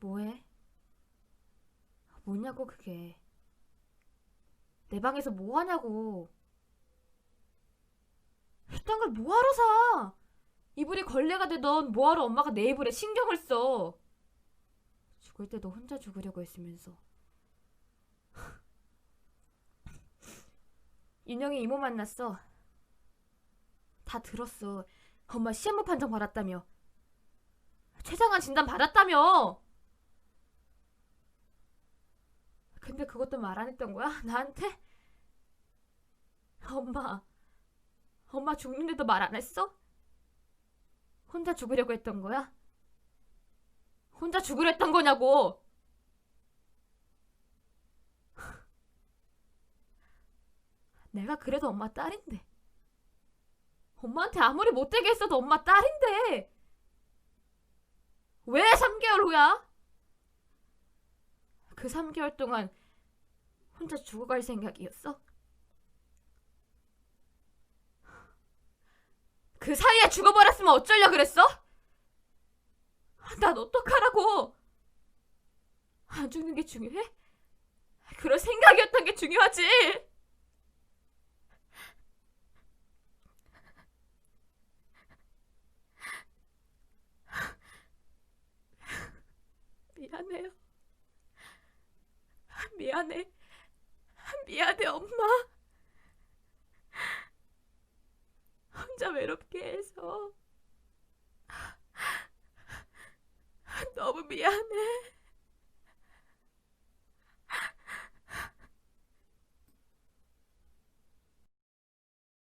뭐해? 뭐냐고 그게. 내 방에서 뭐 하냐고. 이딴 걸 뭐하러 사? 이불이 걸레가 되던 뭐하러 엄마가 내 이불에 신경을 써. 죽을 때도 혼자 죽으려고 했으면서. 윤영이 이모 만났어. 다 들었어. 엄마 시한부 판정 받았다며. 최장한 진단 받았다며. 근데 그것도 말 안 했던 거야? 나한테? 엄마. 엄마 죽는데도 말 안 했어? 혼자 죽으려고 했던 거야? 혼자 죽으려 했던 거냐고! 내가 그래도 엄마 딸인데. 엄마한테 아무리 못되게 했어도 엄마 딸인데. 왜 3개월 후야? 그 3개월 동안 혼자 죽어갈 생각이었어? 그 사이에 죽어버렸으면 어쩌려 그랬어? 난 어떡하라고? 안 죽는 게 중요해? 그럴 생각이었던 게 중요하지. 미안해요. 미안해. 미안해, 엄마. 혼자 외롭게 해서. 너무 미안해.